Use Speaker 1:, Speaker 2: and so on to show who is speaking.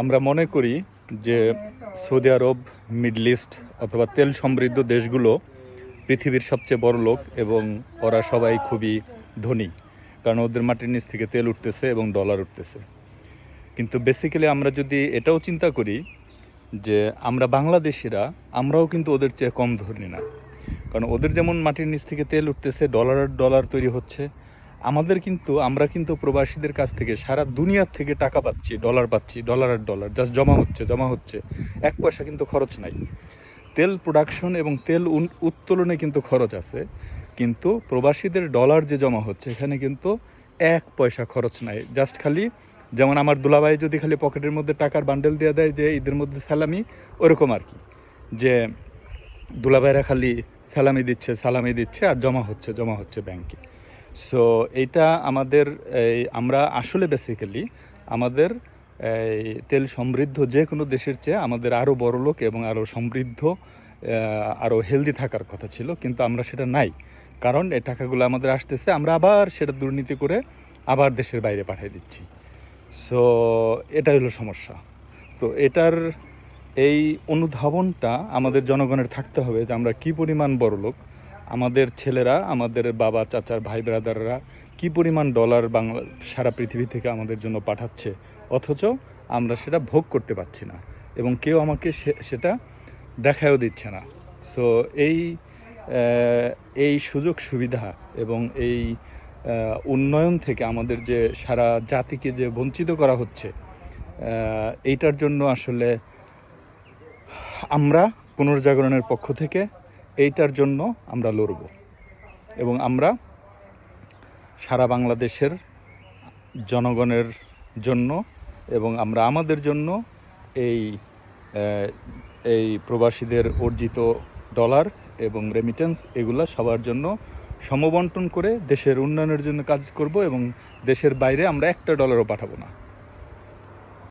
Speaker 1: আমরা মনে করি যে সৌদি আরব, মিডল ইস্ট অথবা তেল সমৃদ্ধ দেশগুলো পৃথিবীর সবচেয়ে বড় লোক এবং ওরা সবাই খুবই ধনী, কারণ ওদের মাটির নিচ থেকে তেল উঠতেছে এবং ডলার উঠতেছে। কিন্তু বেসিক্যালি আমরা যদি এটাও চিন্তা করি যে আমরা বাংলাদেশিরা, আমরাও কিন্তু ওদের চেয়ে কম ধনী না। কারণ ওদের যেমন মাটির নিচ থেকে তেল উঠতেছে, ডলার ডলার তৈরি হচ্ছে আমাদের কিন্তু, আমরা কিন্তু প্রবাসীদের কাছ থেকে সারা দুনিয়ার থেকে টাকা পাচ্ছি ডলার পাচ্ছি ডলার আর ডলার জাস্ট জমা হচ্ছে জমা হচ্ছে। এক পয়সা কিন্তু খরচ নাই। তেল প্রোডাকশন এবং তেল উত্তোলনে কিন্তু খরচ আছে, কিন্তু প্রবাসীদের ডলার যে জমা হচ্ছে, এখানে কিন্তু এক পয়সা খরচ নাই। জাস্ট খালি, যেমন আমার দুলাভাই যদি খালি পকেটের মধ্যে টাকার বান্ডেল দিয়ে দেয় যে ঈদের মধ্যে সালামি, ওরকম আর কি। যে দুলাভাইরা খালি সালামি দিচ্ছে সালামি দিচ্ছে আর জমা হচ্ছে জমা হচ্ছে ব্যাংকে সো এটা আমাদের আমরা আসলে বেসিক্যালি আমাদের তেল সমৃদ্ধ যে কোনো দেশের চেয়ে আমাদের আরও বড় লোক এবং আরও সমৃদ্ধ আরও হেলদি থাকার কথা ছিল, কিন্তু আমরা সেটা নাই। কারণ এই টাকাগুলো আমাদের আসতেছে, আমরা আবার সেটা দুর্নীতি করে আবার দেশের বাইরে পাঠিয়ে দিচ্ছি। সো এটা হলো সমস্যা। তো এটার, এই অনুধাবনটা আমাদের জনগণের থাকতে হবে যে আমরা কি পরিমাণ বড় লোক আমাদের ছেলেরা, আমাদের বাবা, চাচার ভাই ব্রাদাররা কি পরিমাণ ডলার বাংলা, সারা পৃথিবী থেকে আমাদের জন্য পাঠাচ্ছে? অথচ আমরা সেটা ভোগ করতে পারছি না এবং কেউ আমাকে সেটা দেখায়ও দিচ্ছে না। সো এই এই সুযোগ সুবিধা এবং এই উন্নয়ন থেকে আমাদের যে সারা জাতিকে যে বঞ্চিত করা হচ্ছে এইটার জন্য আসলে আমরা পুনর্জাগরণের পক্ষ থেকে এইটার জন্য আমরা লড়ব এবং আমরা সারা বাংলাদেশের জনগণের জন্য এবং আমরা আমাদের জন্য এই এই প্রবাসীদের অর্জিত ডলার এবং রেমিটেন্স এগুলা সবার জন্য সমবন্টন করে দেশের উন্নয়নের জন্য কাজ করব এবং দেশের বাইরে আমরা একটা ডলারও পাঠাবো না।